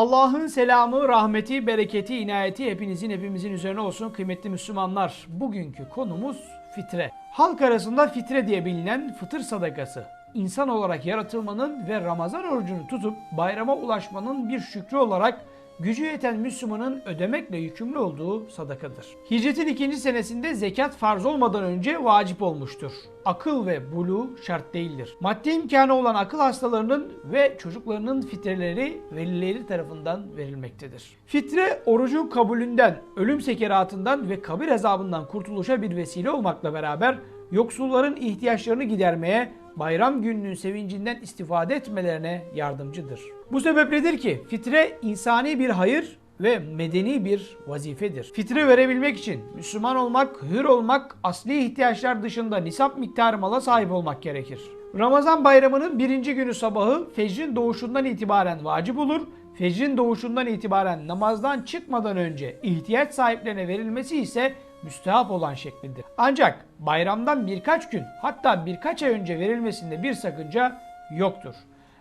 Allah'ın selamı, rahmeti, bereketi, inayeti hepinizin hepimizin üzerine olsun kıymetli Müslümanlar. Bugünkü konumuz fitre. Halk arasında fitre diye bilinen fıtır sadakası. İnsan olarak yaratılmanın ve Ramazan orucunu tutup bayrama ulaşmanın bir şükrü olarak gücü yeten Müslümanın ödemekle yükümlü olduğu sadakadır. Hicretin ikinci senesinde zekat farz olmadan önce vacip olmuştur. Akıl ve bulu şart değildir. Maddi imkanı olan akıl hastalarının ve çocuklarının fitreleri velileri tarafından verilmektedir. Fitre orucun kabulünden, ölüm sekeratından ve kabir azabından kurtuluşa bir vesile olmakla beraber yoksulların ihtiyaçlarını gidermeye, bayram gününün sevincinden istifade etmelerine yardımcıdır. Bu sebepledir ki fitre insani bir hayır ve medeni bir vazifedir. Fitre verebilmek için Müslüman olmak, hür olmak, asli ihtiyaçlar dışında nisap miktarı mala sahip olmak gerekir. Ramazan bayramının birinci günü sabahı fecrin doğuşundan itibaren vacip olur. Fecrin doğuşundan itibaren namazdan çıkmadan önce ihtiyaç sahiplerine verilmesi ise müstehap olan şeklidir. Ancak bayramdan birkaç gün hatta birkaç ay önce verilmesinde bir sakınca yoktur.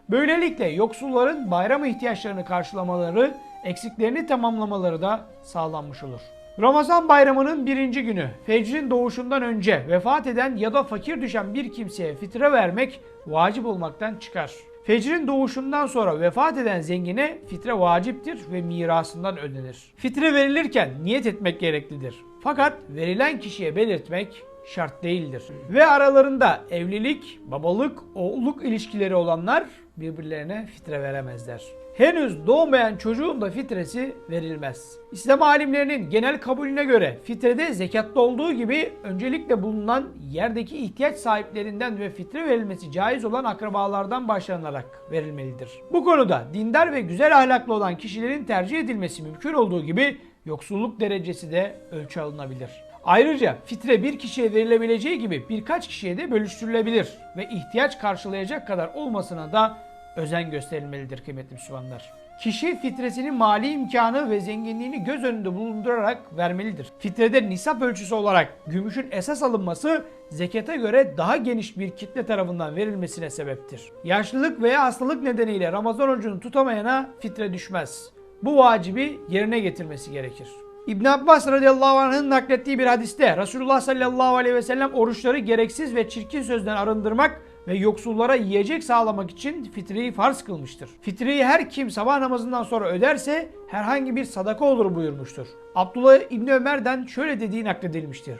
Böylelikle yoksulların bayram ihtiyaçlarını karşılamaları, eksiklerini tamamlamaları da sağlanmış olur. Ramazan bayramının birinci günü fecrin doğuşundan önce vefat eden ya da fakir düşen bir kimseye fitre vermek vacip olmaktan çıkar. Fecrin doğuşundan sonra vefat eden zengine fitre vaciptir ve mirasından ödenir. Fitre verilirken niyet etmek gereklidir. Fakat verilen kişiye belirtmek şart değildir. Ve aralarında evlilik, babalık, oğulluk ilişkileri olanlar birbirlerine fitre veremezler. Henüz doğmayan çocuğun da fitresi verilmez. İslam alimlerinin genel kabulüne göre fitrede zekatta olduğu gibi öncelikle bulunan yerdeki ihtiyaç sahiplerinden ve fitre verilmesi caiz olan akrabalardan başlanarak verilmelidir. Bu konuda dindar ve güzel ahlaklı olan kişilerin tercih edilmesi mümkün olduğu gibi yoksulluk derecesi de ölçü alınabilir. Ayrıca fitre bir kişiye verilebileceği gibi birkaç kişiye de bölüştürülebilir ve ihtiyaç karşılayacak kadar olmasına da özen gösterilmelidir kıymetli Müslümanlar. Kişi fitresinin mali imkanı ve zenginliğini göz önünde bulundurarak vermelidir. Fitrede nisap ölçüsü olarak gümüşün esas alınması zekata göre daha geniş bir kitle tarafından verilmesine sebeptir. Yaşlılık veya hastalık nedeniyle Ramazan orucunu tutamayana fitre düşmez. Bu vacibi yerine getirmesi gerekir. İbn Abbas radıyallahu anh'ın naklettiği bir hadiste Resulullah sallallahu aleyhi ve sellem oruçları gereksiz ve çirkin sözden arındırmak ve yoksullara yiyecek sağlamak için fitreyi farz kılmıştır. Fitreyi her kim sabah namazından sonra öderse herhangi bir sadaka olur buyurmuştur. Abdullah İbni Ömer'den şöyle dediği nakledilmiştir.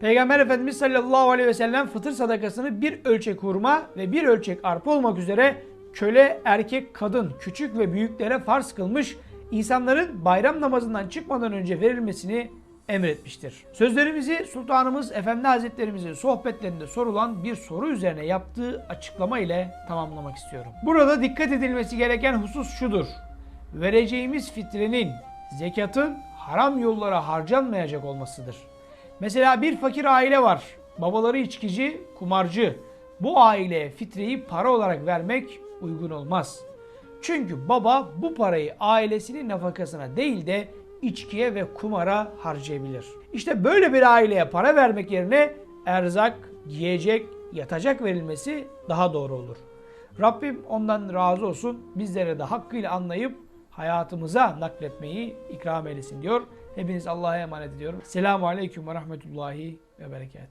Peygamber Efendimiz sallallahu aleyhi ve sellem fıtır sadakasını bir ölçek hurma ve bir ölçek arpa olmak üzere köle, erkek, kadın, küçük ve büyüklere farz kılmış, insanların bayram namazından çıkmadan önce verilmesini emretmiştir. Sözlerimizi Sultanımız Efendi Hazretlerimizin sohbetlerinde sorulan bir soru üzerine yaptığı açıklama ile tamamlamak istiyorum. Burada dikkat edilmesi gereken husus şudur. Vereceğimiz fitrenin, zekatın haram yollara harcanmayacak olmasıdır. Mesela bir fakir aile var. Babaları içkici, kumarcı. Bu aileye fitreyi para olarak vermek uygun olmaz. Çünkü baba bu parayı ailesinin nafakasına değil de içkiye ve kumara harcayabilir. İşte böyle bir aileye para vermek yerine erzak, giyecek, yatacak verilmesi daha doğru olur. Rabbim ondan razı olsun. Bizlere de hakkıyla anlayıp hayatımıza nakletmeyi ikram eylesin diyor. Hepiniz Allah'a emanet ediyorum. Selamun Aleyküm ve Rahmetullahi ve Berekatuhu.